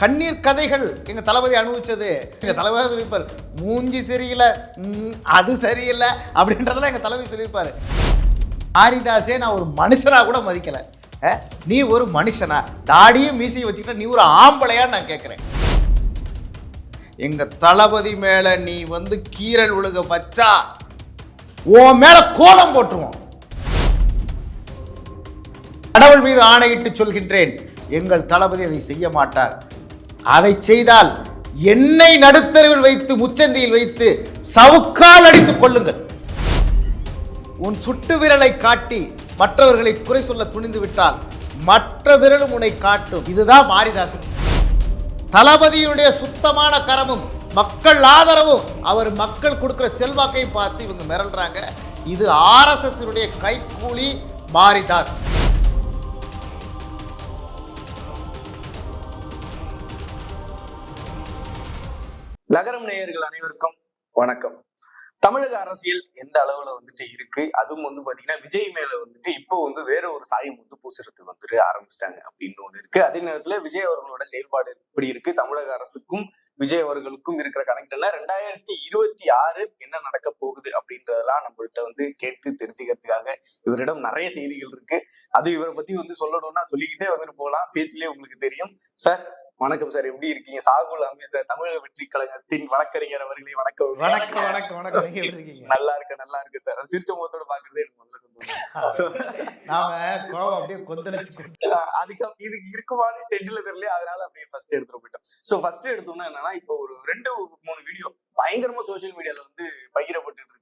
கண்ணீர் கதைகள். எங்க தளபதி அனுபவிச்சது. எங்க தளபதி சொல்லியிருப்பார் மூஞ்சி சரியில்லை அது சரியில்லை அப்படின்றதெல்லாம் எங்க தளபதி சொல்லியிருப்பார். ஆரிதாசே நான் ஒரு மனுஷனா கூட மதிக்கலை. நீ ஒரு மனுஷனா. தாடியும் மீசையும் வச்சுக்கிட்ட நீ ஒரு ஆம்பளையா நான் கேட்குறேன் எங்க தளபதி மேல நீ வந்து கீரல் உழுக வச்சா உன் மேல கோலம் போட்டுருவோம் கடவுள் மீது ஆணையிட்டு சொல்கின்றேன். எங்கள் தளபதி அதை செய்ய மாட்டார். அதை செய்தால் என்னை நடுத்தருவில் வைத்து முச்சந்தியில் வைத்து சவுக்கால் அடித்துக் கொள்ளுங்கள். உன் சுட்டு விரலை காட்டி மற்றவர்களை குறை சொல்ல துணிந்து விட்டால் மற்ற விரலும் உன்னை காட்டும். இதுதான் மாரிதாசன். தளபதியினுடைய சுத்தமான கரமும் மக்கள் ஆதரவும் அவர் மக்கள் கொடுக்கிற செல்வாக்கையும் பார்த்து இவங்க மிரள்றாங்க. இது ஆர்எஸ்எஸ்னுடைய கைக்கூலி மாரிதாஸ் நகரம் நேயர்கள் அனைவருக்கும் வணக்கம். தமிழக அரசியல் எந்த அளவுல வந்துட்டு இருக்கு? அதுவும் வந்து பாத்தீங்கன்னா விஜய் மேல வந்துட்டு இப்போ வந்து வேற ஒரு சாயம் வந்து பூசுறதுக்கு வந்துட்டு ஆரம்பிச்சிட்டாங்க அப்படின்னு ஒண்ணு இருக்கு. அதே நேரத்துல விஜய் அவர்களோட செயல்பாடு எப்படி இருக்கு? தமிழக அரசுக்கும் விஜய் அவர்களுக்கும் இருக்கிற கனெக்ட்ல ரெண்டாயிரத்தி இருபத்தி ஆறு என்ன நடக்க போகுது அப்படின்றதெல்லாம் நம்மள்கிட்ட வந்து கேட்டு தெரிஞ்சுக்கிறதுக்காக இவரிடம் நிறைய செய்திகள் இருக்கு. அது இவரை பத்தி வந்து சொல்லணும்னா சொல்லிக்கிட்டே வந்துட்டு போகலாம். பேச்சிலே உங்களுக்கு தெரியும். சார் வணக்கம் சார். எப்படி இருக்கீங்க? சாகுல் அமீர் சார் தமிழக வெற்றி கழகத்தின் வழக்கறிஞர் அவர்களே வணக்கம். வணக்கம் வணக்கம் வணக்கம். நல்லா இருக்கு நல்லா இருக்கு சார். சிரிச்ச முகத்தோட பாக்குறதே எனக்கு முதல்ல சந்தோஷம். நாம கோவம் அப்படியே கொந்தளிச்சு அஹ் அதுக்கு இது இருக்குமான்னு தெரியல தெரியல அதனால அப்படியே ஃபர்ஸ்ட் எடுத்துட்டு போயிட்டோம். சோ ஃபர்ஸ்ட் எடுத்தோம்னா என்னன்னா இப்போ ஒரு ரெண்டு மூணு வீடியோ பயங்கரமா சோஷியல் மீடியால வந்து பகிரப்பட்டு இருக்கு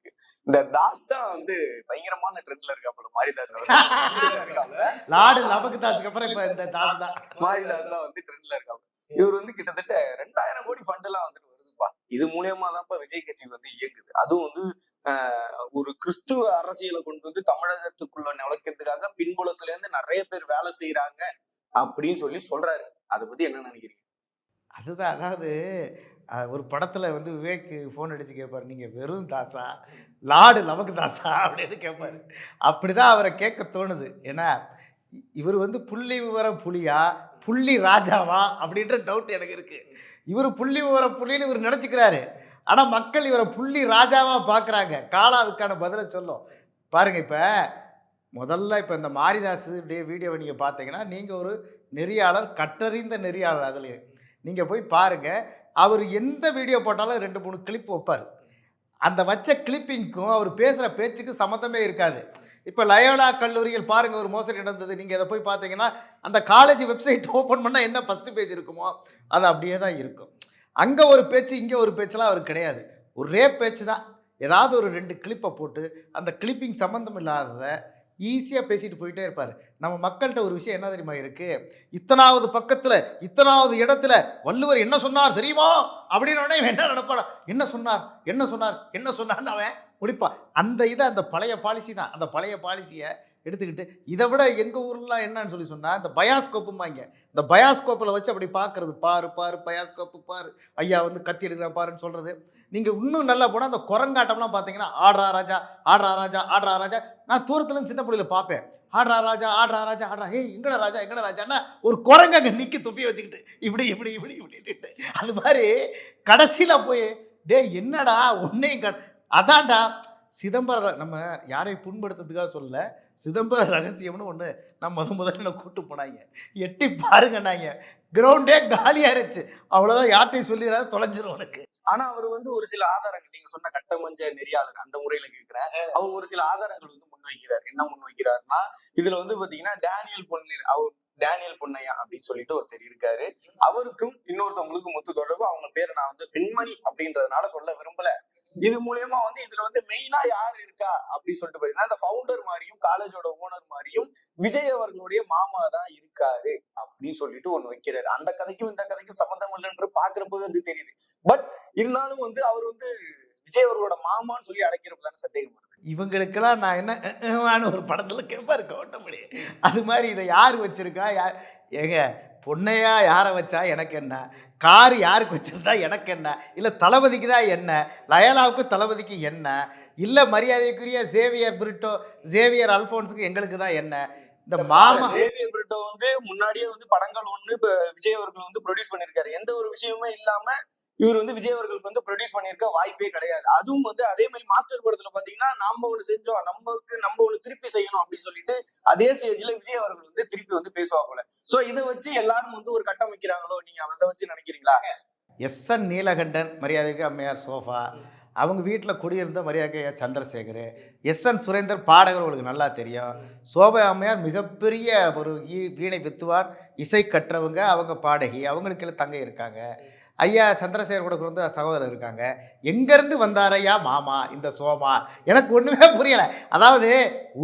இந்த தாஸ் தான் வந்து பயங்கரமான ட்ரெண்ட்ல மாரிதாஸ் அவர் trendல இருக்காப்புல லாடு லபக்கு தாஸுக்கு அப்புறம் இப்ப இந்த தாஸ் தான். மாரிதாஸ் தான் வந்து ட்ரெண்ட்ல இருக்காங்க இவர் வந்து கிட்டத்தட்ட ரெண்டாயிரம் கோடி ஃபண்ட் எல்லாம் வந்துட்டு வருதுப்பா. இது மூலியமா தான்ப்பா விஜய் கட்சி வந்து இயங்குது. அதுவும் வந்து ஒரு கிறிஸ்துவ அரசியலை கொண்டு வந்து தமிழகத்துக்குள்ள நுழைக்கிறதுக்காக பின்புலத்துல இருந்து நிறைய பேர் வேலை செய்யறாங்க அப்படின்னு சொல்லி சொல்றாரு. அதை பத்தி என்ன நினைக்கிறீங்க? அதுதான் அதாவது ஒரு படத்தில் வந்து விவேக் ஃபோன் அடித்து கேட்பாரு நீங்கள் வெறும் தாசா லாடு லமக்கு தாசா அப்படின்னு கேட்பாரு அப்படிதான் அவரை கேட்க தோணுது. ஏன்னா இவர் வந்து புள்ளி விவர புலியா புள்ளி ராஜாவா அப்படின்ற டவுட் எனக்கு இருக்குது இவர் புள்ளி விவரம் புலின்னு இவர் நினச்சிக்கிறாரு. ஆனால் மக்கள் இவரை புள்ளி ராஜாவாக பார்க்குறாங்க காலம் அதுக்கான பதிலை சொல்லும். பாருங்கள் இப்போ முதல்ல இப்போ இந்த மாரிதாஸ் வீடியோவை நீங்கள் பார்த்தீங்கன்னா நீங்கள் ஒரு நெறியாளர் கட்டறிந்த நெறியாளர் அதுலேயே. நீங்கள் போய் பாருங்கள் அவர் எந்த வீடியோ போட்டாலும் ரெண்டு மூணு கிளிப் வைப்பார். அந்த வச்ச கிளிப்பிங்க்கும் அவர் பேசுகிற பேச்சுக்கு சம்மந்தமே இருக்காது. இப்போ லயோலா கல்லூரியில் பாருங்கள் ஒரு மோசடி நடந்தது. நீங்கள் அதை போய் பார்த்தீங்கன்னா அந்த காலேஜ் வெப்சைட் ஓப்பன் பண்ணால் என்ன ஃபஸ்ட்டு பேஜ் இருக்குமோ அது அப்படியே தான் இருக்கும். அங்கே ஒரு பேச்சு இங்கே ஒரு பேச்செலாம் அவர் கிடையாது. ஒரே பேச்சு தான் ஏதாவது ஒரு ரெண்டு கிளிப்பை போட்டு அந்த கிளிப்பிங் சம்மந்தம் இல்லாததை ஈஸியாக பேசிட்டு போயிட்டே இருப்பார். நம்ம மக்கள்கிட்ட ஒரு விஷயம் என்ன தெரியுமா இருக்குது இத்தனாவது பக்கத்தில் இத்தனாவது இடத்துல வள்ளுவர் என்ன சொன்னார் தெரியுமா? அப்படின்னு இவன் என்ன நினைப்பாடா என்ன சொன்னார்? என்ன சொன்னார்? என்ன சொன்னார்னு அவன் முடிப்பான் அந்த இதை அந்த பழைய பாலிசி தான். அந்த பழைய பாலிசியை எடுத்துக்கிட்டு இதை விட எங்கள் ஊர்லாம் என்னன்னு சொல்லி சொன்னால் இந்த பயாஸ்கோப்புமாங்க இந்த பயாஸ்கோப்பில் வச்சு அப்படி பார்க்கறது பாரு பாரு பயாஸ்கோப்பு பாரு. ஐயா வந்து கத்தி எடுக்கிறேன் பாருன்னு சொல்கிறது நீங்கள் இன்னும் நல்லா போனால் அந்த குரங்காட்டம்லாம் பார்த்தீங்கன்னா ஆடுறா ராஜா ஆடுறா ராஜா ஆடுறா ராஜா. நான் தூரத்துலேருந்து சின்ன பிள்ளையில பார்ப்பேன். ஆடுறா ராஜா ஆடுறா ராஜா ஆடுறா. ஏய் எங்கடா ராஜா எங்கடா ராஜான்னா ஒரு குரங்கு அங்கே நிற்கி துப்பி வச்சுக்கிட்டு இப்படி இப்படி இப்படி இப்படின்ட்டு அது மாதிரி கடைசியில் போய் டேய் என்னடா உன்னையும் க அதான்டா சிதம்பரம் நம்ம யாரையும் புண்படுத்துறதுக்காக சொல்ல சிதம்பர ரகசியம்னு ஒன்று நான் முத முதல்ல என்னை கூட்டு போனாங்க. எட்டி பாருங்கன்னாங்க. கிரவுண்டே காலியாக இருந்துச்சு அவ்வளோதான் யார்கிட்டையும் சொல்லிடுறாரு தொலைஞ்சிரும் உனக்கு. ஆனா அவர் வந்து ஒரு சில ஆதாரங்கள் நீங்க சொன்ன கட்டமஞ்ச நெறியாளர் அந்த முறையில கேக்குறேன். அவர் ஒரு சில ஆதாரங்கள் வந்து முன்வைக்கிறார். என்ன முன்வைக்கிறாருன்னா இதுல வந்து பாத்தீங்கன்னா டேனியல் பொன்னு அவர் டேனியல் பொன்னையா அப்படின்னு சொல்லிட்டு ஒருத்தர் இருக்காரு. அவருக்கும் இன்னொருத்தவங்களுக்கும் முத்து தொடர்பு. அவங்க பேரை நான் வந்து பெண்மணி அப்படின்றதுனால சொல்ல விரும்பல. இது மூலியமா வந்து இதுல வந்து மெயினா யார் இருக்கா அப்படின்னு சொல்லிட்டு பாத்தீங்கன்னா இந்த ஃபவுண்டர் மாதிரியும் காலேஜோட ஓனர் மாதிரியும் விஜய் அவர்களுடைய மாமா தான் இருக்காரு அப்படின்னு சொல்லிட்டு ஒண்ணு வைக்கிறாரு. அந்த கதைக்கும் இந்த கதைக்கும் சம்மந்தம் இல்லைன்ற பாக்குறப்போ வந்து தெரியுது. பட் இருந்தாலும் வந்து அவர் வந்து விஜய் அவர்களோட மாமான்னு சொல்லி அழைக்கிறப்ப தானே சந்தேகம் வருது. இவங்களுக்கெல்லாம் நான் என்ன ஒரு படத்தில் கேட்பாரு கவுண்டமணி அது மாதிரி இதை யார் வச்சிருக்கா? யார் ஏங்க பொண்ணையா யாரை வச்சா எனக்கு என்ன? கார் யாருக்கு வச்சிருந்தா எனக்கு என்ன? இல்லை தளபதிக்கு தான் என்ன? லயலாவுக்கு தளபதிக்கு என்ன? இல்லை மரியாதைக்குரிய சேவியர் பிரிட்டோ சேவியர் அல்ஃபோன்ஸுக்கு எங்களுக்கு தான் என்ன? இந்த மாமா சேவியர் பிரிட்டோ வந்து முன்னாடியே வந்து படங்கள் ஒண்ணு இப்ப விஜய் அவர்கள் வந்து ப்ரொடியூஸ் பண்ணிருக்காரு எந்த ஒரு விஷயமுமே இல்லாம இவர் வந்து விஜய் அவர்களுக்கு வந்து ப்ரொடியூஸ் பண்ணிருக்க வாய்ப்பே கிடையாது. அதுவும் வந்து அதே மாதிரி மாஸ்டர் படத்துல பாத்தீங்கன்னா நம்ம ஒண்ணு செஞ்சோம் நமக்கு நம்ம ஒண்ணு திருப்பி செய்யணும் அப்படின்னு சொல்லிட்டு அதே ஸ்டேஜ்ல விஜய் அவர்கள் வந்து திருப்பி வந்து பேசுவா போல. சோ இதை வச்சு எல்லாரும் வந்து ஒரு கட்டமைக்கிறாங்களோ நீங்க அதை வச்சு நினைக்கிறீங்களா? எஸ் என் நீலகண்டன் மரியாதைக்கு அம்மையார் சோஃபா. அவங்க வீட்டில் குடியிருந்த மரியாதையா சந்திரசேகர் எஸ் என் சுரேந்தர் பாடகர் உங்களுக்கு நல்லா தெரியும். சோபா அம்மையார் மிகப்பெரிய ஒரு ஈ- வீணை வித்துவான் இசை கற்றவங்க அவங்க பாடகி அவங்களுக்கு கீழே தங்கை இருக்காங்க. ஐயா சந்திரசேகர் கூட வந்து சகோதரர் இருக்காங்க. எங்கேருந்து வந்தார் ஐயா? மாமா இந்த சோமா. எனக்கு ஒன்றுமே புரியலை. அதாவது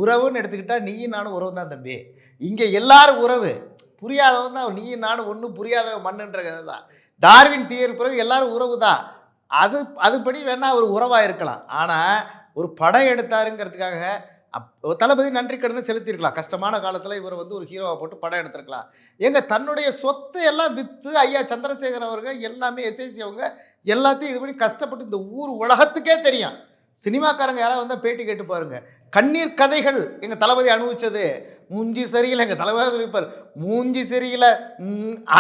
உறவுன்னு எடுத்துக்கிட்டால் நீயும் நானும் உறவு தான் தம்பி. இங்கே எல்லாரும் உறவு. புரியாதவன் தான் நீயும் நானும் ஒன்றும் புரியாதவன் மண்ணுன்ற தான் டார்வின் தீயர் பிறகு எல்லாரும் உறவு தான் அது அதுபடி வேணா அவர் உறவாக இருக்கலாம் ஆனால் ஒரு படம் எடுத்தாருங்கிறதுக்காக அப் தளபதி நன்றி கடன் செலுத்தியிருக்கலாம். கஷ்டமான காலத்தில் இவர் வந்து ஒரு ஹீரோவை போட்டு படம் எடுத்திருக்கலாம். எங்க தன்னுடைய சொத்து எல்லாம் விற்று ஐயா சந்திரசேகர் அவர்கள் எல்லாமே எஸ்ஐசி அவங்க எல்லாத்தையும் இது பண்ணி கஷ்டப்பட்டு இந்த ஊர் உலகத்துக்கே தெரியும். சினிமாக்காரங்க யாராவது வந்தால் பேட்டி கேட்டு பாருங்க கண்ணீர் கதைகள் எங்கள் தளபதி அனுபவிச்சது. மூஞ்சி சரியில்லை எங்கள் தளபதி சொல்லியிருப்பார். மூஞ்சி சரியில்லை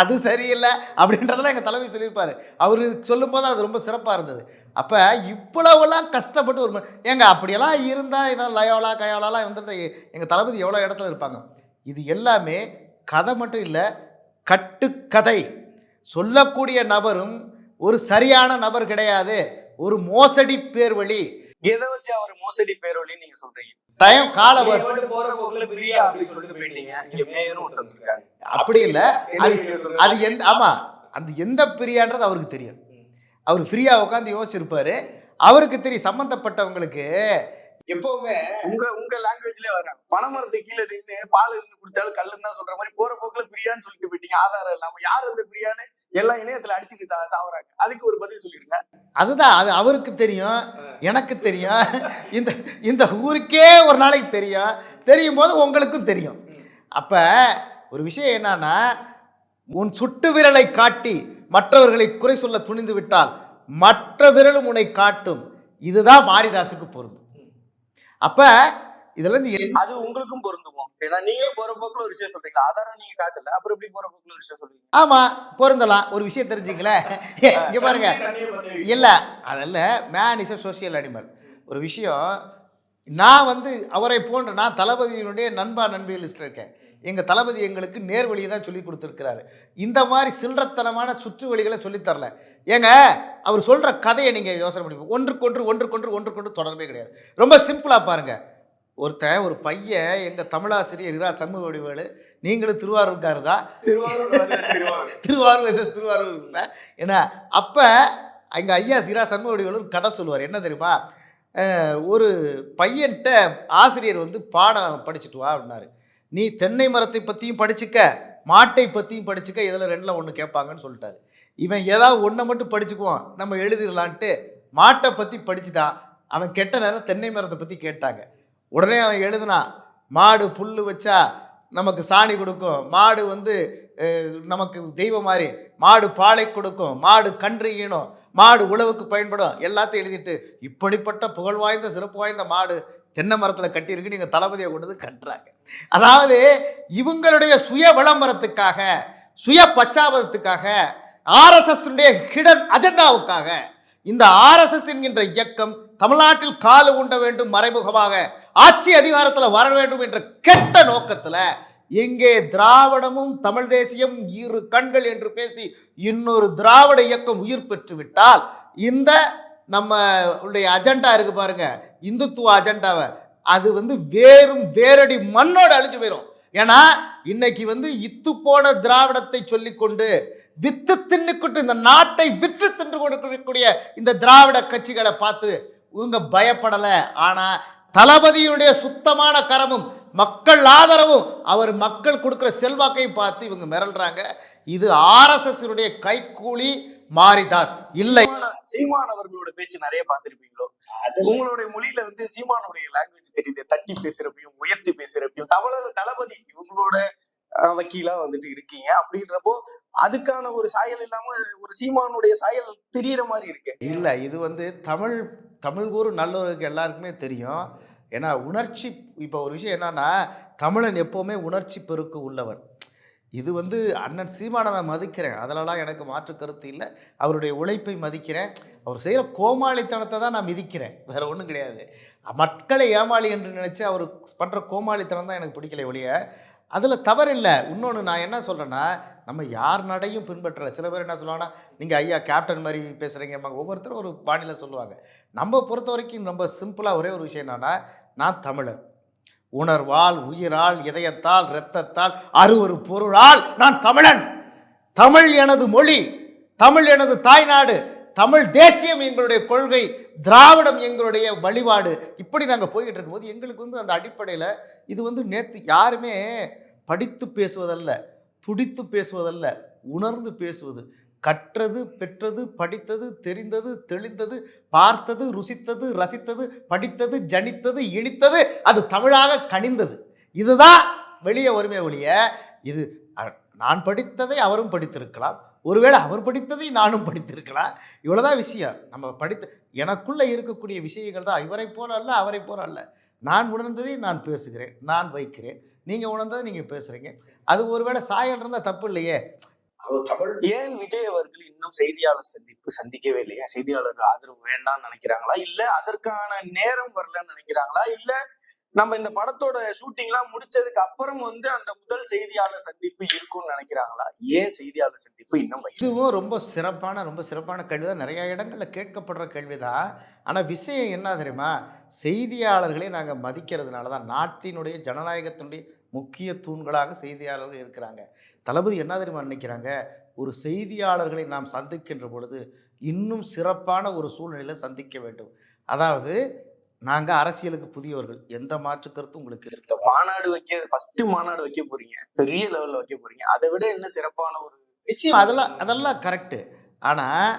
அது சரியில்லை அப்படின்றதெல்லாம் எங்கள் தலைவர் சொல்லியிருப்பார். அவர் சொல்லும்போது அது ரொம்ப சிறப்பாக இருந்தது. அப்போ இவ்வளவுலாம் கஷ்டப்பட்டு ஒரு எங்கள் அப்படியெல்லாம் இருந்தால் இதான் லயோலா கயோலாலாம் வந்துருந்தா எங்கள் தளபதி எவ்வளோ இடத்துல இருப்பாங்க? இது எல்லாமே கதை மட்டும் இல்லை கட்டுக்கதை. சொல்லக்கூடிய நபரும் ஒரு சரியான நபர் கிடையாது. ஒரு மோசடி பேர்வழி. எதை வச்சு அவர் மோசடி பேர்வழின்னு நீங்கள் சொல்கிறீங்க டைம் கால அப்படி இல்லை. அது எந்த ஆமாம் அந்த எந்த பிரியான்றது அவருக்கு தெரியும். அவர் ஃப்ரீயாக உட்காந்து யோசிச்சிருப்பாரு. அவருக்கு தெரியும். சம்மந்தப்பட்டவங்களுக்கு எப்பவுமே உங்க உங்க லாங்குவேஜ்லயே வர்றாங்க பணமரத்து கீழே நின்று பால் நின்று குடிச்சாலும் கல்லுன்னு தான் சொல்ற மாதிரி போற போக்குல பிரியான்னு சொல்லிட்டு போயிட்டீங்க. ஆதாரம் இல்லாம யார் அந்த பிரியான்னு எல்லாம் இணையத்துல அடிச்சுட்டு சாவறாங்க. அதுக்கு ஒரு பதில் சொல்லிருங்க. அதுதான் அது அவருக்கு தெரியும் எனக்கு தெரியும். இந்த இந்த ஊருக்கே ஒரு நாளைக்கு தெரியும். தெரியும் போது உங்களுக்கும் தெரியும். அப்போ ஒரு விஷயம் என்னன்னா உன் சுட்டு விரலை காட்டி மற்றவர்களை குறை சொல்ல துணிந்து விட்டால் மற்ற விரலும் உன்னை காட்டும். இதுதான் மாரிதாசுக்கு பொருந்தும். அப்போ இதுல இருந்து என்ன- அது உங்களுக்கும் பொருந்துமோ. ஏன்னா நீங்க போற போக்குல ஒரு விஷயம் சொல்றீங்க. ஆதாரம் நீங்க காட்டல அப்புறம் எப்படி போற போக்குல ஒரு விஷயம் சொல்றீங்க. ஆமா பொருந்தலாம். ஒரு விஷயம் தெரிஞ்சுங்களேன் இங்க பாருங்க. இல்ல அதல்ல man is a social animal ஒரு விஷயம் நான் வந்து அவரை போன்ற நான் தளபதியினுடைய நண்பா நண்பிகள் லிஸ்ட்டில் இருக்கேன். எங்கள் தளபதி எங்களுக்கு நேர்வழியை தான் சொல்லி கொடுத்துருக்கிறாரு. இந்த மாதிரி சில்லறத்தனமான சுற்று வழிகளை சொல்லித் தரல. ஏங்க அவர் சொல்கிற கதையை நீங்கள் யோசனை பண்ணி ஒன்றுக்கொன்று ஒன்றுக்கொன்று ஒன்றுக்கொன்று தொடர்பே கிடையாது. ரொம்ப சிம்பிளாக பாருங்கள் ஒருத்தன் ஒரு பையன் எங்கள் தமிழாசிரியர் இரா சமூக வடிவேலு நீங்களும் திருவாரூர்காரு தான். திருவாரூர் versus திருவாரூர். இல்லை ஏன்னா அப்போ எங்கள் ஐயா சிரா சண்முகவடிகள் ஒரு கதை சொல்லுவார். என்ன தெரியுமா? ஒரு பையன்கிட்ட ஆசிரியர் வந்து பாடம் படிச்சுட்டு வா அப்படின்னாரு. நீ தென்னை மரத்தை பற்றியும் படிச்சுக்க மாட்டை பற்றியும் படிச்சுக்க இதில் ரெண்டில் ஒன்று கேட்பாங்கன்னு சொல்லிட்டாரு. இவன் ஏதாவது ஒன்றை மட்டும் படிச்சுக்குவான். நம்ம எழுதிடலான்ட்டு மாட்டை பற்றி படிச்சுட்டான். அவன் கெட்ட நேரம் தென்னை மரத்தை பற்றி கேட்டாங்க. உடனே அவன் எழுதுனான் மாடு புல் வச்சா நமக்கு சாணி கொடுக்கும். மாடு வந்து நமக்கு தெய்வம் மாதிரி மாடு பாலை கொடுக்கும். மாடு கன்று ஈனும். மாடு உழவுக்கு பயன்படும். எல்லாத்தையும் எழுதிட்டு இப்படிப்பட்ட புகழ் வாய்ந்த சிறப்பு வாய்ந்த மாடு தென்னை மரத்தில் கட்டியிருக்கு. நீங்கள் தளபதியை கொண்டு வந்து கட்டுறாங்க. அதாவது இவங்களுடைய சுய விளம்பரத்துக்காக சுய பச்சாபதத்துக்காக ஆர்எஸ்எஸ் ஹிடன் அஜெண்டாவுக்காக இந்த ஆர்எஸ்எஸ் என்கின்ற இயக்கம் தமிழ்நாட்டில் காலு உண்ட வேண்டும் மறைமுகமாக ஆட்சி அதிகாரத்தில் வர வேண்டும் என்ற கெட்ட நோக்கத்தில் எங்கே திராவிடமும் தமிழ் தேசியம் இரு கண்கள் என்று பேசி இன்னொரு திராவிட இயக்கம் உயிர் பெற்றுவிட்டால் இந்த நம்ம உடைய அஜெண்டா இருக்கு பாருங்க இந்துத்துவ அஜெண்டாவை அது வந்து வேறும் வேரடி மண்ணோடு அழிஞ்சு போயிடும் ஏன்னா இன்னைக்கு வந்து இத்து போன திராவிடத்தை சொல்லிக்கொண்டு வித்து தின்னுக்கிட்டு இந்த நாட்டை விற்று தின்று கொடுக்கக்கூடிய இந்த திராவிட கட்சிகளை பார்த்து இவங்க பயப்படலை. ஆனால் தளபதியினுடைய சுத்தமான கரமும் மக்கள் ஆதரவும் அவர் மக்கள் கொடுக்குற செல்வாக்கையும் பார்த்து இவங்க மிரள்றாங்க. இது ஆர்எஸ்எஸ்னுடைய கைக்கூலி மாரிதாஸ். இல்லை. சீமான் அவர்களோட பேச்சு நிறைய பார்த்திருப்பீங்களோ? உங்களுடைய மொழியில வந்து சீமானுடைய லாங்குவேஜ் தெரியுது. தட்டி பேசுறப்பையும் உயர்த்தி பேசுறப்பையும் தமிழக தளபதி இவங்களோட வக்கீலா வந்துட்டு இருக்கீங்க. அப்படின்றப்போ அதுக்கான ஒரு சாயல் இல்லாம ஒரு சீமானுடைய சாயல் தெரியற மாதிரி இருக்கு. இல்லை இது வந்து தமிழ் தமிழ் கூறு நல்லவருக்கு எல்லாருக்குமே தெரியும். ஏன்னா உணர்ச்சி இப்போ ஒரு விஷயம் என்னன்னா தமிழன் எப்போவுமே உணர்ச்சி பெருக்கு உள்ளவன். இது வந்து அண்ணன் சீமானை நான் மதிக்கிறேன். அதிலலாம் எனக்கு மாற்று கருத்து இல்லை. அவருடைய உழைப்பை மதிக்கிறேன். அவர் செய்கிற கோமாளித்தனத்தை தான் நான் மிதிக்கிறேன். வேற ஒன்றும் கிடையாது. மக்களை ஏமாளி என்று நினச்சி அவர் பண்ணுற கோமாளித்தனம் தான் எனக்கு பிடிக்கல ஒழிய அதில் தவறில்லை இன்னொன்று நான் என்ன சொல்கிறேன்னா நம்ம யார் நடையும் பின்பற்றல. சில பேர் என்ன சொல்லுவாங்கன்னா நீங்கள் ஐயா கேப்டன் மாதிரி பேசுகிறீங்க ஒவ்வொருத்தரும் ஒரு பாணியில் சொல்லுவாங்க. நம்ம பொறுத்த வரைக்கும் நம்ம சிம்பிளாக ஒரே ஒரு விஷயம் என்னன்னா நான் தமிழன் உணர்வால் உயிரால் இதயத்தால் இரத்தத்தால் அறு ஒரு பொருளால் நான் தமிழன். தமிழ் எனது மொழி தமிழ் எனது தாய்நாடு தமிழ் தேசியம் எங்களுடைய கொள்கை திராவிடம் எங்களுடைய வழிபாடு. இப்படி நாங்கள் போய்கிட்டு இருக்கும்போது எங்களுக்கு வந்து அந்த அடிப்படையில் இது வந்து நேற்று யாருமே படித்து பேசுவதல்ல துடித்து பேசுவதல்ல உணர்ந்து பேசுவது. கற்றது பெற்றது படித்தது தெரிந்தது தெளிந்தது பார்த்தது ருசித்தது ரசித்தது படித்தது ஜனித்தது இனித்தது அது தமிழாக கனிந்தது. இதுதான் வெளியே வருமே ஒழிய இது நான் படித்ததை அவரும் படித்திருக்கலாம். ஒருவேளை அவர் படித்ததை நானும் படித்திருக்கலாம். இவ்வளோதான் விஷயம். நம்ம படித்த எனக்குள்ளே இருக்கக்கூடிய விஷயங்கள் தான். இவரை போல அல்ல அவரை போல அல்ல. நான் உணர்ந்ததை நான் பேசுகிறேன் நான் வைக்கிறேன். நீங்கள் உணர்ந்ததை நீங்கள் பேசுகிறீங்க அது ஒருவேளை சாயல் இருந்தால் தப்பு இல்லையே. தமிழ். ஏன் விஜய் அவர்கள் இன்னும் செய்தியாளர் சந்திப்பு சந்திக்கவே இல்லையா? செய்தியாளர்கள் ஆதரவு வேண்டாம்னு நினைக்கிறாங்களா? இல்ல அதற்கான நேரம் வரலன்னு நினைக்கிறாங்களா? இல்ல நம்ம இந்த படத்தோட ஷூட்டிங்லாம் முடிச்சதுக்கு அப்புறம் வந்து அந்த முதல் செய்தியாளர் சந்திப்பு இருக்கும்னு நினைக்கிறாங்களா? ஏன் செய்தியாளர் சந்திப்பு இன்னும்? இதுவும் ரொம்ப சிறப்பான ரொம்ப சிறப்பான கேள்வி தான் நிறைய இடங்களில் கேட்கப்படுற கேள்வி தான் ஆனால் விஷயம் என்ன தெரியுமா? செய்தியாளர்களை நாங்கள் மதிக்கிறதுனால தான் நாட்டினுடைய ஜனநாயகத்தினுடைய முக்கிய தூண்களாக செய்தியாளர்கள் இருக்கிறாங்க. தளபதி என்ன தெரியுமா நினைக்கிறாங்க? ஒரு செய்தியாளர்களை நாம் சந்திக்கின்ற பொழுது இன்னும் சிறப்பான ஒரு சூழ்நிலையில் சந்திக்க வேண்டும். அதாவது நாங்கள் அரசியலுக்கு புதியவர்கள். எந்த மாற்று கருத்தும் உங்களுக்கு இருக்க மாநாடு வைக்க ஃபர்ஸ்ட் மாநாடு வைக்க போறீங்க. பெரிய லெவல்ல வைக்க போறீங்க. அதை விட இன்னும் சிறப்பான ஒரு நிச்சயம் அதெல்லாம் அதெல்லாம் கரெக்டு ஆனால்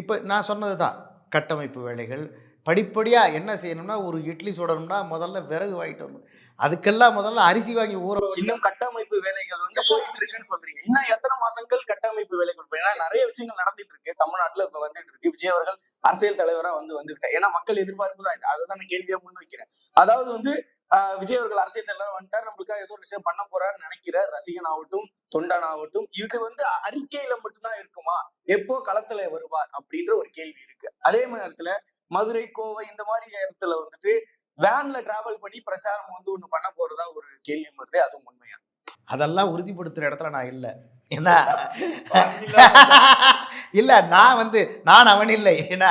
இப்போ நான் சொன்னது தான். கட்டமைப்பு வேலைகள். படிப்படியாக என்ன செய்யணும்னா ஒரு இட்லி சுடணும்னா முதல்ல விறகு வாங்கிட்டு வரணும். அதுக்கெல்லாம் முதல்ல அரிசி வாங்கி ஊற இன்னும் கட்டமைப்பு வேலைகள் வந்து போயிட்டு இருக்குன்னு சொல்றீங்க. இன்னும் எத்தனை மாசங்கள் கட்டமைப்பு வேலைகள் ஏன்னா நிறைய விஷயங்கள் நடந்துட்டு இருக்கு தமிழ்நாட்டுல இப்ப வந்துட்டு இருக்கு விஜய் அவர்கள் அரசியல் தலைவரா வந்து வந்துவிட்டார் ஏன்னா மக்கள் எதிர்பார்ப்பு தான் அதை தான் கேள்வியா முன் வைக்கிறேன். அதாவது வந்து ஆஹ், விஜய் அவர்கள் அரசியல் தலைவர் வந்துட்டார். நம்மளுக்காக ஏதோ ஒரு விஷயம் பண்ண போறாருன்னு நினைக்கிற ரசிகன் ஆகட்டும் தொண்டன் ஆகட்டும். இது வந்து அறிக்கையில மட்டும்தான் இருக்குமா? எப்போ களத்துல வருவார் அப்படின்ற ஒரு கேள்வி இருக்கு. அதே நேரத்துல மதுரை கோவை இந்த மாதிரி இடத்துல வந்துட்டு வேன்ல டிராவல் பண்ணி பிரச்சாரம் வந்து ஒண்ணு பண்ண போறதா ஒரு கேள்வி வருது அதுவும் உண்மையா? அதெல்லாம் உறுதிப்படுத்துகிற இடத்துல நான் இல்லை. என்ன இல்லை. நான் வந்து நான் அவன் இல்லை. ஏன்னா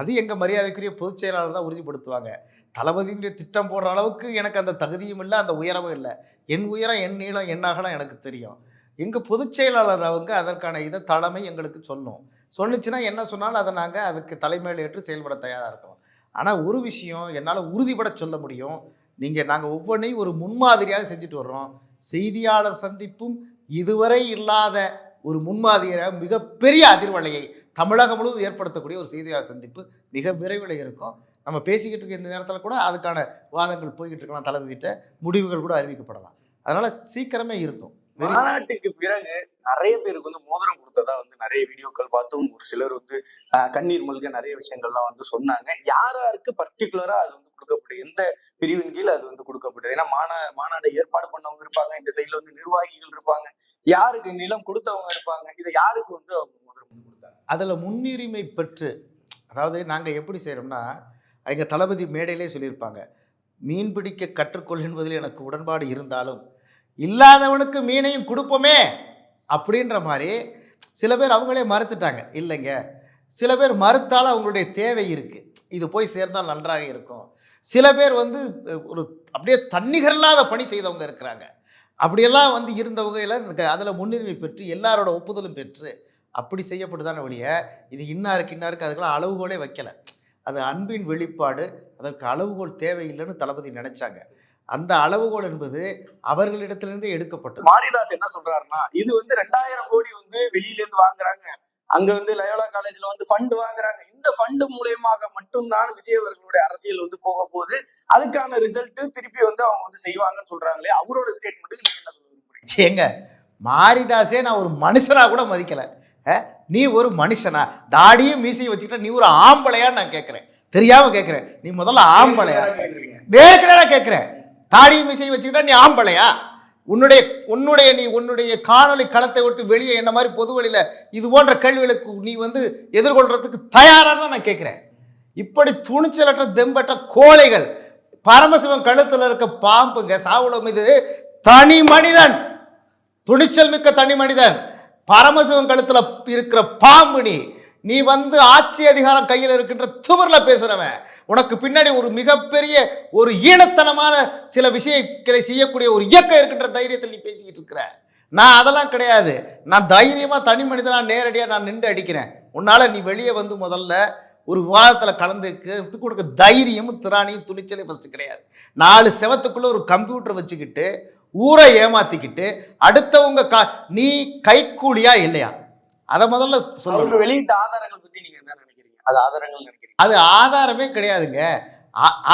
அது எங்கள் மரியாதைக்குரிய பொதுச் செயலாளர் தான் உறுதிப்படுத்துவாங்க. தளபதியினுடைய திட்டம் போடுற அளவுக்கு எனக்கு அந்த தகுதியும் இல்லை அந்த உயரமும் இல்லை. என் உயரம் என் நீளம் என் அகலம் எனக்கு தெரியும். எங்கள் பொதுச் செயலாளர் அவங்க அதற்கான இதை தலைமை எங்களுக்கு சொல்லும். சொன்னுச்சுன்னா என்ன சொன்னாலும் அதை நாங்கள் அதுக்கு தலைமையில் ஏற்று செயல்பட தயாராக இருக்கோம். ஆனால் ஒரு விஷயம் என்னால் உறுதிப்பட சொல்ல முடியும். நீங்கள் நாங்கள் ஒவ்வொன்றையும் ஒரு முன்மாதிரியாக செஞ்சுட்டு வர்றோம். செய்தியாளர் சந்திப்பும் இதுவரை இல்லாத ஒரு முன்மாதிரியாக மிகப்பெரிய அதிர்வலையை தமிழகம் முழுவதும் ஏற்படுத்தக்கூடிய ஒரு செய்தியாளர் சந்திப்பு மிக விரைவில் இருக்கும். நம்ம பேசிக்கிட்டு இருக்க இந்த நேரத்தில் கூட அதுக்கான வாதங்கள் போய்கிட்டு இருக்கலாம் தளபதிட்ட முடிவுகள் கூட அறிவிக்கப்படலாம். அதனால் சீக்கிரமே இருக்கும். மாநாட்டுக்கு பிறகு நிறைய பேருக்கு வந்து மோதிரம் கொடுத்ததா வந்து நிறைய வீடியோக்கள் பார்த்தோம் ஒரு சிலர் வந்து கண்ணீர் மல்க நிறைய விஷயங்கள்லாம் வந்து சொன்னாங்க. யார் யாருக்கு பர்டிகுலரா அது வந்து கொடுக்கப்படுது எந்த பிரிவின் கீழ் அது வந்து கொடுக்கப்படுது ஏன்னா மாநா மாநாட்டை ஏற்பாடு பண்ணவங்க இருப்பாங்க இந்த சைடுல வந்து நிர்வாகிகள் இருப்பாங்க. யாருக்கு நிலம் கொடுத்தவங்க இருப்பாங்க? இதை யாருக்கு வந்து அவங்க மோதிரம் வந்து கொடுத்தாங்க? அதில் முன்னுரிமை பெற்று அதாவது நாங்கள் எப்படி செய்கிறோம்னா எங்கள் தளபதி மேடையிலே சொல்லியிருப்பாங்க மீன் பிடிக்க கற்றுக்கொள் என்பதில் எனக்கு உடன்பாடு இருந்தாலும் இல்லாதவனுக்கு மீனையும் கொடுப்போமே அப்படின்ற மாதிரி சில பேர் அவங்களே மறுத்துட்டாங்க. இல்லைங்க. சில பேர் மறுத்தாலும் அவங்களுடைய தேவை இருக்குது இது போய் சேர்ந்தால் நன்றாக இருக்கும். சில பேர் வந்து ஒரு அப்படியே தன்னிகரில்லாத பணி செய்தவங்க இருக்கிறாங்க. அப்படியெல்லாம் வந்து இருந்த வகையில் அதில் முன்னுரிமை பெற்று எல்லாரோட ஒப்புதலும் பெற்று அப்படி செய்யப்படுதான ஒழிய இது இன்னாருக்கு இன்னாருக்கு அதுக்கெல்லாம் அளவுகோலே வைக்கல. அது அன்பின் வெளிப்பாடு அதற்கு அளவுகோல் தேவையில்லைன்னு தளபதி நினச்சாங்க. அந்த அளவுகோல் என்பது அவர்களிடத்திலிருந்தே எடுக்கப்பட்டது. மாரிதாஸ் என்ன சொல்றாருன்னா இது வந்து ரெண்டாயிரம் கோடி வந்து வெளியில இருந்து வாங்குறாங்க. அங்க வந்து லயோலா காலேஜ்ல வந்து ஃபண்ட் வாங்குறாங்க. இந்த ஃபண்ட் மூலியமாக மட்டும்தான் விஜய் அவர்களுடைய அரசியல் வந்து போக போகுது. அதுக்கான ரிசல்ட் திருப்பி வந்து அவங்க வந்து செய்வாங்கன்னு சொல்றாங்களே அவரோட ஸ்டேட்மெண்ட்டுக்கு நீங்க என்ன சொல்ல ஏங்க மாரிதாஸே நான் ஒரு மனுஷனா கூட மதிக்கல. நீ ஒரு மனுஷனா? தாடியும் மீசையும் வச்சுக்கிட்ட நீ ஒரு ஆம்பளையா நான் கேட்குறேன் தெரியாம கேட்கிறேன் நீ முதல்ல ஆம்பளையா? நேருக்கு நேரா கேட்கிறேன் தாடி மிசை வச்சுக்கிட்டா நீ ஆம்பளையா? உன்னுடைய உன்னுடைய நீ உன்னுடைய காணொளி களத்தை விட்டு வெளியே என்ன மாதிரி பொது வழியில் இது போன்ற கேள்விகளுக்கு நீ வந்து எதிர்கொள்றதுக்கு தயாராக தான் நான் கேட்குறேன். இப்படி துணிச்சலற்ற தெம்பற்ற கோழைகள் பரமசிவன் கழுத்தில் இருக்க பாம்புங்க சாவுல மீது தனி மனிதன் துணிச்சல் மிக்க தனி மனிதன் பரமசிவன் கழுத்தில் இருக்கிற பாம்பு நீ நீ வந்து ஆட்சி அதிகாரம் கையில் இருக்கின்ற துமரில் பேசுகிறவன் உனக்கு பின்னாடி ஒரு மிகப்பெரிய ஒரு ஈனத்தனமான சில விஷயங்களை செய்யக்கூடிய ஒரு இயக்கம் இருக்கின்ற தைரியத்தில் நீ பேசிக்கிட்டு இருக்கிற. நான் அதெல்லாம் கிடையாது. நான் தைரியமா தனி மனிதனா நேரடியாக நான் நின்று அடிக்கிறேன். உன்னால நீ வெளியே வந்து முதல்ல ஒரு விவாதத்தில் கலந்துக்கு கொடுக்க தைரியமும் திராணியும் துணிச்சலே ஃபஸ்ட்டு கிடையாது. நாலு செவத்துக்குள்ள ஒரு கம்ப்யூட்டர் வச்சுக்கிட்டு ஊரை ஏமாத்திக்கிட்டு அடுத்தவங்க கா நீ கைக்கூலியா இல்லையா? அதை முதல்ல அவர் வெளியிட்ட ஆதாரங்கள் பத்தி நீங்க என்ன நினைக்கிறீங்க? அது ஆதாரங்கள் நினைக்கிறீங்க அது ஆதாரமே கிடையாதுங்க.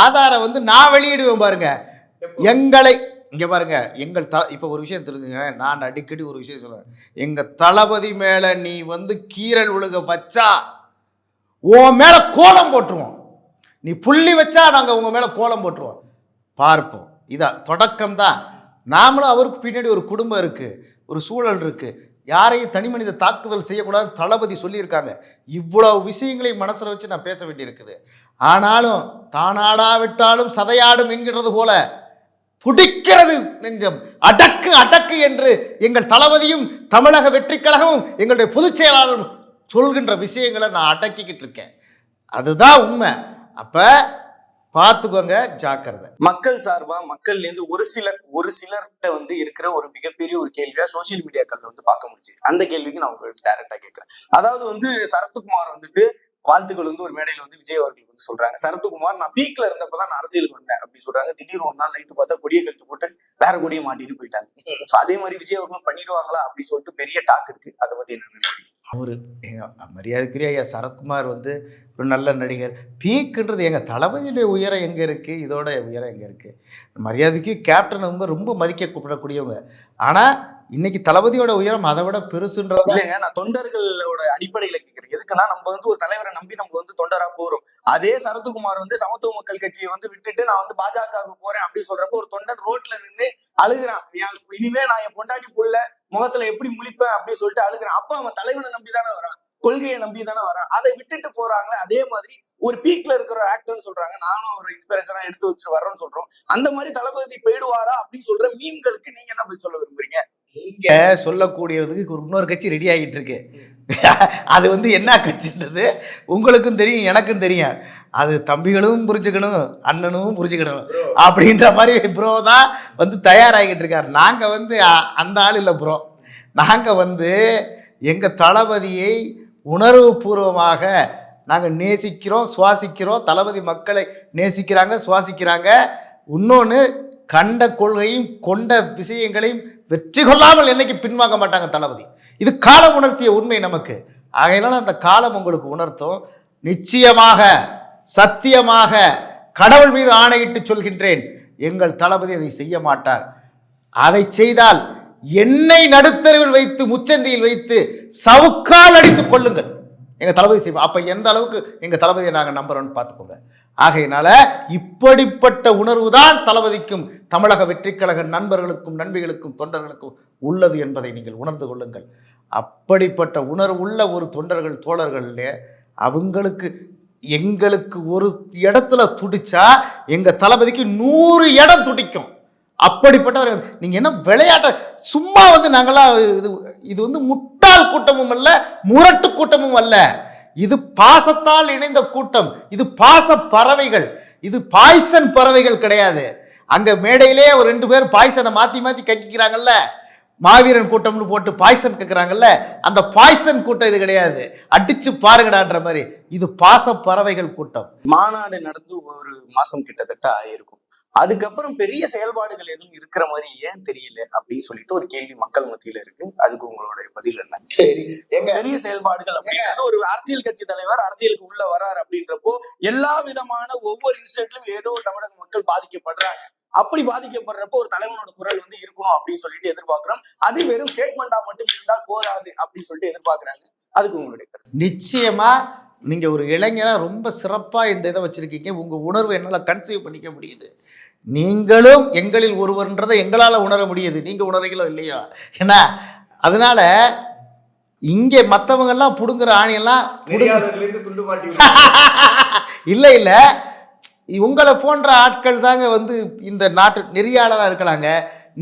ஆதாரம் வந்து நான் வெளியிடுவேன் பாருங்க. எங்களை இங்க பாருங்க எங்கள் த இப்போ ஒரு விஷயம் தெரிஞ்சுங்க நான் அடிக்கடி ஒரு விஷயம் சொல்லுவேன். எங்க தளபதி மேல நீ வந்து கீரல் விழுக வச்சா உன் மேல கோலம் போட்டுருவோம். நீ புள்ளி வச்சா நாங்க உங்க மேல கோலம் போட்டுருவோம். பார்ப்போம். இதா தொடக்கம் தான் நாமளும் அவருக்கு பின்னாடி ஒரு குடும்பம் இருக்கு. ஒரு சூழல் இருக்கு. யாரையும் தனி மனித தாக்குதல் செய்யக்கூடாது தளபதி சொல்லியிருக்காங்க. இவ்வளவு விஷயங்களை மனசில் வச்சு நான் பேச வேண்டியிருக்குது. ஆனாலும் தானாடாவிட்டாலும் சதையாடும் என்கிறது போல துடிக்கிறது நெஞ்சம். அடக்கு அடக்கு என்று எங்கள் தளபதியும் தமிழக வெற்றிக் கழகமும் எங்களுடைய பொதுச் செயலாளரும் சொல்கின்ற விஷயங்களை நான் அடக்கிக்கிட்டு இருக்கேன். அதுதான் உண்மை. அப்போ பார்த்துக்கோங்க ஜாக்கிரதை. மக்கள் சார்பா மக்கள்ல இருந்து ஒரு சிலர் ஒரு சிலர்கிட்ட வந்து இருக்கிற ஒரு மிகப்பெரிய ஒரு கேள்வியா சோசியல் மீடியாக்கள் வந்து பார்க்க முடிச்சு அந்த கேள்விக்கு நான் உங்களுக்கு டைரக்டா கேட்கிறேன். அதாவது வந்து சரத்குமார் வந்துட்டு வாழ்த்துக்கள் வந்து ஒரு மேடையில வந்து விஜய் அவர்களுக்கு வந்து சொல்றாங்க. சரத்குமார் நான் பீக்ல இருந்தப்பதான் நான் அரசியலுக்கு வந்தேன் அப்படின்னு சொல்றாங்க. திடீர்னு ஒரு நாள் நைட்டு பார்த்தா கொடியை கழுத்து போட்டு வேற கொடியை மாட்டிட்டு போயிட்டாங்க. அதே மாதிரி விஜய் அவர்களும் பண்ணிடுவாங்களா அப்படின்னு சொல்லிட்டு பெரிய டாக் இருக்கு. அதை பத்தி என்ன நினைக்கிறீங்க? அவர் மரியாதைக்குரிய ஐயா சரத்குமார் வந்து ஒரு நல்ல நடிகர். பீக்குன்றது எங்கள் தளபதியுடைய உயரம் எங்கே இருக்குது இதோட உயரம் எங்கே இருக்குது மரியாதைக்கு கேப்டன் அவங்க ரொம்ப மதிக்க கூப்பிடக்கூடியவங்க. ஆனால் இன்னைக்கு தளபதியோட உயரம் அதை விட பெருசுன்றது இல்லைங்க நான் தொண்டர்களோட அடிப்படையில கேக்குறேன். எதுக்குன்னா நம்ம வந்து ஒரு தலைவரை நம்பி நம்ம வந்து தொண்டரா போறோம். அதே சரத்குமார் வந்து சமத்துவ மக்கள் கட்சியை வந்து விட்டுட்டு நான் வந்து பாஜகவுக்கு போறேன் அப்படின்னு சொல்றப்போ ஒரு தொண்டன் ரோட்ல நின்று அழுகுறான். இனிமே நான் என் பொண்டாட்டி புள்ள முகத்துல எப்படி முழிப்பேன் அப்படின்னு சொல்லிட்டு அழுகுறான். அப்ப அவன் தலைவனை நம்பி தானே வரான். கொள்கையை நம்பி தானே வரான். அதை விட்டுட்டு போறாங்களே அதே மாதிரி ஒரு பீக்ல இருக்கிற ஆக்டர்னு சொல்றாங்க. நானும் ஒரு இன்ஸ்பிரேஷனா எடுத்து வச்சுட்டு வரேன்னு சொல்றோம். அந்த மாதிரி தளபதி போயிடுவாரா அப்படின்னு சொல்ற மீன்களுக்கு நீங்க என்ன போய் சொல்ல விரும்புறீங்க? இங்கே சொல்லக்கூடியதுக்கு இன்னொரு கட்சி ரெடி ஆகிட்டு இருக்கு அது வந்து என்ன கட்சின்றது உங்களுக்கும் தெரியும் எனக்கும் தெரியும். அது தம்பிகளும் புரிஞ்சுக்கணும் அண்ணனும் புரிஞ்சுக்கணும் அப்படின்ற மாதிரி ப்ரோ தான் வந்து தயாராகிட்டு இருக்கார். நாங்கள் வந்து அந்த ஆள் இல்லை ப்ரோ நாங்கள் வந்து எங்கள் தளபதியை உணர்வுபூர்வமாக நாங்கள் நேசிக்கிறோம் சுவாசிக்கிறோம். தளபதி மக்களை நேசிக்கிறாங்க சுவாசிக்கிறாங்க. இன்னொன்று கண்ட கொள்கையும் கொண்ட விஷயங்களையும் வெற்றி கொள்ளாமல் என்னைக்கு பின்வாங்க மாட்டாங்க தளபதி. இது காலம் உணர்த்திய உண்மை நமக்கு. ஆகையினால அந்த காலம் உங்களுக்கு உணர்த்தும். நிச்சயமாக சத்தியமாக கடவுள் மீது ஆணையிட்டு சொல்கின்றேன். எங்கள் தளபதி அதை செய்ய மாட்டார். அதை செய்தால் என்னை நடுத்தருவில் வைத்து முச்சந்தியில் வைத்து சவுக்கால் அடித்துக் கொள்ளுங்கள். எங்கள் தளபதி செய்வோம் அப்போ எந்த அளவுக்கு எங்கள் தளபதியை நாங்கள் நம்புறோன்னு பார்த்துக்கோங்க. ஆகையினால இப்படிப்பட்ட உணர்வு தான் தளபதிக்கும் தமிழக வெற்றிக்கழக நண்பர்களுக்கும் நண்பிகளுக்கும் தொண்டர்களுக்கும் உள்ளது என்பதை நீங்கள் உணர்ந்து கொள்ளுங்கள். அப்படிப்பட்ட உணர்வு உள்ள ஒரு தொண்டர்கள் தோழர்களே அவங்களுக்கு எங்களுக்கு ஒரு இடத்துல துடிச்சா எங்கள் தளபதிக்கு நூறு இடம் துடிக்கும். அப்படிப்பட்டவர்கள் நீங்கள் என்ன விளையாட்ட சும்மா வந்து நாங்களாம் இது இது வந்து முட்டாள் கூட்டமும் அல்ல முரட்டு கூட்டமும் அல்ல. இது பாசத்தால் இணைந்த கூட்டம் இது பாச பறவைகள் இது பாய்சன் பறவைகள் கிடையாது. அங்க மேடையிலே ஒரு ரெண்டு பேர் பாய்சனை மாத்தி மாத்தி கக்கிக்கிறாங்கல்ல. மாவீரன் கூட்டம்னு போட்டு பாய்சன் கேட்குறாங்கல்ல அந்த பாய்சன் கூட்டம் இது கிடையாது. அடிச்சு பாருங்கடான்ற மாதிரி. இது பாச பறவைகள் கூட்டம். மாநாடு நடந்து ஒரு மாசம் கிட்டத்தட்ட ஆயிருக்கும். அதுக்கப்புறம் பெரிய செயல்பாடுகள் எதுவும் இருக்கிற மாதிரி ஏன் தெரியல அப்படின்னு சொல்லிட்டு ஒரு கேள்வி மக்கள் மத்தியில இருக்கு. அதுக்கு உங்களுடைய பதில் என்ன? எங்க? பெரிய செயல்பாடுகள் அப்படின்றது ஒரு அரசியல் கட்சி தலைவர் அரசியலுக்கு உள்ள வராரு அப்படின்றப்போ எல்லா விதமான ஒவ்வொரு இன்சிடென்ட்லயும் ஏதோ ஒரு தமிழக மக்கள் பாதிக்கப்படுறாங்க. அப்படி பாதிக்கப்படுறப்போ ஒரு தலைவனோட குரல் வந்து இருக்கணும் அப்படின்னு சொல்லிட்டு எதிர்பார்க்கிறோம். அது வெறும் ஸ்டேட்மெண்டா மட்டும் இருந்தால் போதாது அப்படின்னு சொல்லிட்டு எதிர்பார்க்கறாங்க. அதுக்கு உங்களுடைய கருத்து. நிச்சயமா நீங்கள் ஒரு இளைஞராக ரொம்ப சிறப்பாக இந்த இதை வச்சுருக்கீங்க. உங்கள் உணர்வை என்னால் கன்சீவ் பண்ணிக்க முடியுது. நீங்களும் எங்களில் ஒருவர்ன்றதை எங்களால் உணர முடியுது. நீங்கள் உணர்றீங்களோ இல்லையோ? ஏன்னா அதனால இங்கே மற்றவங்கெல்லாம் பிடுங்குற ஆணியெல்லாம் இல்லை இல்லை. உங்களை போன்ற ஆட்கள் தாங்க வந்து இந்த நாட்டு நெறியாளராக இருக்கலாங்க.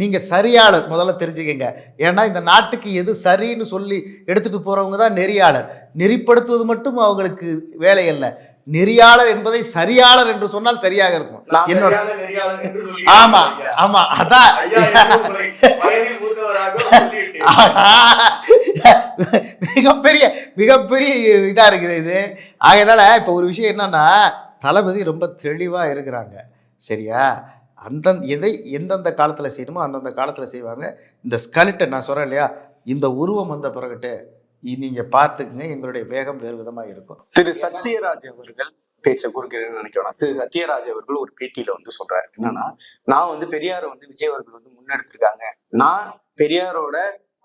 நீங்கள் சரியாளர் முதல்ல தெரிஞ்சுக்கங்க. ஏன்னா இந்த நாட்டுக்கு எது சரின்னு சொல்லி எடுத்துகிட்டு போகிறவங்க தான் நெறியாளர். நெறிப்படுத்துவது மட்டும் அவங்களுக்கு வேலை அல்ல. நெறியாளர் என்பதை சரியாளர் என்று சொன்னால் சரியாக இருக்கும். என்னோட ஆமா ஆமா அதான். மிகப்பெரிய மிகப்பெரிய இதா இருக்குது இது. ஆகையினால இப்போ ஒரு விஷயம் என்னன்னா தளபதி ரொம்ப தெளிவா இருக்கிறாங்க. சரியா? அந்தந்த எதை எந்தெந்த காலத்தில் செய்யணுமோ அந்தந்த காலத்தில் செய்வாங்க. இந்த ஸ்கலிட்டை நான் சொல்கிறேன் இல்லையா? இந்த உருவம் வந்த பிறகுட்டு நீங்கள் பார்த்துக்குங்க எங்களுடைய வேகம் வேறு விதமாக இருக்கும். திரு சத்யராஜ் அவர்கள் பேச்ச குறுக்கிறேன்னு நினைக்கிறேன் திரு சத்யராஜ் அவர்கள் ஒரு பேட்டியில வந்து சொல்றாரு. என்னன்னா நான் வந்து பெரியாரை வந்து விஜய் அவர்கள் வந்து முன்னெடுத்திருக்காங்க. நான் பெரியாரோட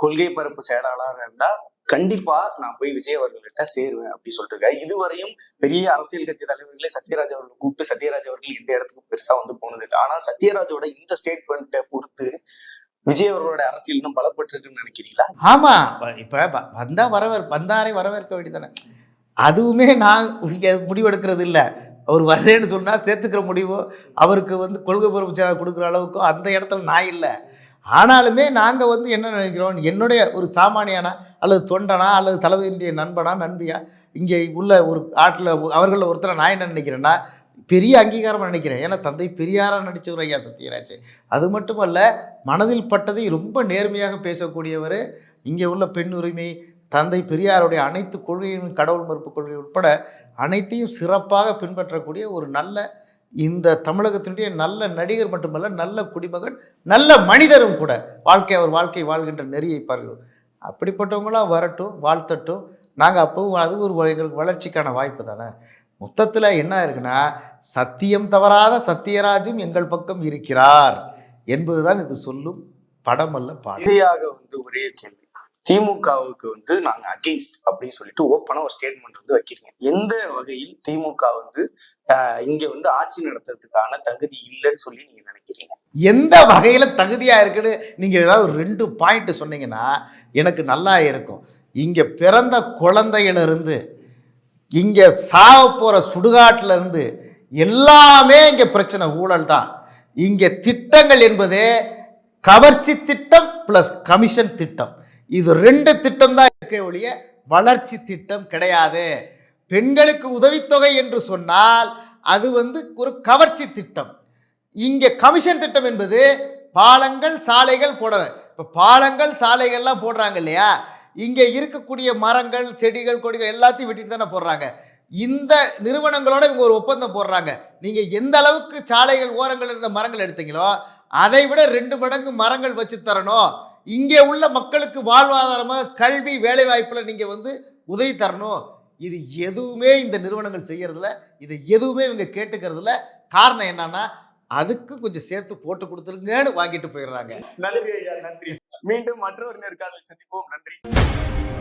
கொள்கை பரப்பு செயலாளராக இருந்தா கண்டிப்பா நான் போய் விஜய் அவர்கள்ட்ட சேருவேன் அப்படின்னு சொல்லிட்டு இருக்கேன் இதுவரையும் பெரிய அரசியல் கட்சி தலைவர்களே சத்யராஜ் அவர்கள் கூப்பிட்டு சத்யராஜ் அவர்கள் எந்த இடத்துக்கும் பெருசா வந்து போனது இல்லை ஆனா சத்யராஜோட இந்த ஸ்டேட்மெண்ட்டை பொறுத்து விஜய் அவர்களுடைய அரசியல் இன்னும் பலப்பட்டிருக்குன்னு நினைக்கிறீங்களா? ஆமாம் இப்போ வந்தா வரவேற் வந்தாரே வரவேற்க வேண்டியதானே. அதுவுமே நான் முடிவெடுக்கிறது இல்லை. அவர் வர்றேன்னு சொன்னால் சேர்த்துக்கிற முடிவோ அவருக்கு வந்து கொள்கை பொறுப்பு கொடுக்குற அளவுக்கோ அந்த இடத்துல நான் இல்லை. ஆனாலுமே நாங்கள் வந்து என்ன நினைக்கிறோம்? என்னுடைய ஒரு சாமானியனா அல்லது தொண்டனா அல்லது தலைவருடைய நண்பனா நண்பியா? இங்கே உள்ள ஒரு ஆட்டில் அவர்களில் ஒருத்தரை நான் என்ன நினைக்கிறேன்னா பெரிய அங்கீகாரமாக நினைக்கிறேன். ஏன்னா தந்தை பெரியாராக நடித்தவர் ஐயா சத்யராஜ். அது மட்டுமல்ல மனதில் பட்டதை ரொம்ப நேர்மையாக பேசக்கூடியவர் இங்கே உள்ள பெண் உரிமை தந்தை பெரியாருடைய அனைத்து கொள்கையும் கடவுள் மறுப்பு கொள்கை உட்பட அனைத்தையும் சிறப்பாக பின்பற்றக்கூடிய ஒரு நல்ல இந்த தமிழகத்தினுடைய நல்ல நடிகர் மட்டுமல்ல நல்ல குடிமகன் நல்ல மனிதரும் கூட வாழ்க்கை அவர் வாழ்க்கை வாழ்கின்ற நெறியை பாருங்கள். அப்படிப்பட்டவங்களாம் வரட்டும் வாழ்த்தட்டும். நாங்கள் அப்போவும் அது ஒரு எங்களுக்கு வளர்ச்சிக்கான வாய்ப்பு தானே? மொத்தத்தில் என்ன இருக்குன்னா சத்தியம் தவறாத சத்தியராஜும் எங்கள் பக்கம் இருக்கிறார் என்பதுதான் இது சொல்லும் படம் அல்ல பாடம் இறுதியாக வந்து ஒரே கேள்வி. திமுகவுக்கு வந்து நாங்க அகெயின்ஸ்ட் அப்படின்னு சொல்லிட்டு ஓப்பனா ஒரு ஸ்டேட்மெண்ட் வந்து வைக்கிறீங்க. எந்த வகையில் திமுக வந்து இங்க வந்து ஆட்சி நடத்துறதுக்கான தகுதி இல்லைன்னு சொல்லி நீங்க நினைக்கிறீங்க? எந்த வகையில் தகுதியாக இருக்குன்னு நீங்கள் ஏதாவது ரெண்டு பாயிண்ட் சொன்னீங்கன்னா எனக்கு நல்லா இருக்கும். இங்கே பிறந்த குழந்தையிலிருந்து இங்கே சாக போகிற சுடுகாட்டிலேருந்து எல்லாமே இங்கே பிரச்சனை ஊழல் தான். இங்கே திட்டங்கள் என்பது கவர்ச்சி திட்டம் ப்ளஸ் கமிஷன் திட்டம். இது ரெண்டு திட்டம் தான் இருக்க ஒழிய வளர்ச்சி திட்டம் கிடையாது. பெண்களுக்கு உதவித்தொகை என்று சொன்னால் அது வந்து ஒரு கவர்ச்சி திட்டம். இங்கே கமிஷன் திட்டம் என்பது பாலங்கள் சாலைகள் போடுற இப்போ பாலங்கள் சாலைகள்லாம் போடுறாங்க இல்லையா? இங்கே இருக்கக்கூடிய மரங்கள் செடிகள் கொடிகள் எல்லாத்தையும் வெட்டிட்டு தானே போடுறாங்க. இந்த நிறுவனங்களோட இவங்க ஒரு ஒப்பந்தம் போடுறாங்க. நீங்கள் எந்த அளவுக்கு சாலைகள் ஓரங்கள் இருந்த மரங்கள் எடுத்தீங்களோ அதை விட ரெண்டு மடங்கு மரங்கள் வச்சு தரணும். இங்கே உள்ள மக்களுக்கு வாழ்வாதாரமாக கல்வி வேலைவாய்ப்பில் நீங்கள் வந்து உதவி தரணும். இது எதுவுமே இந்த நிறுவனங்கள் செய்கிறதில்ல இதை எதுவுமே இவங்க கேட்டுக்கிறதுல காரணம் என்னன்னா அதுக்கு கொஞ்சம் சேர்த்து போட்டு கொடுத்துருங்கன்னு வாங்கிட்டு போயிடுறாங்க. நன்றி ஐயா நன்றி. மீண்டும் மற்றொரு நேர்காணல் சந்திப்போம். நன்றி.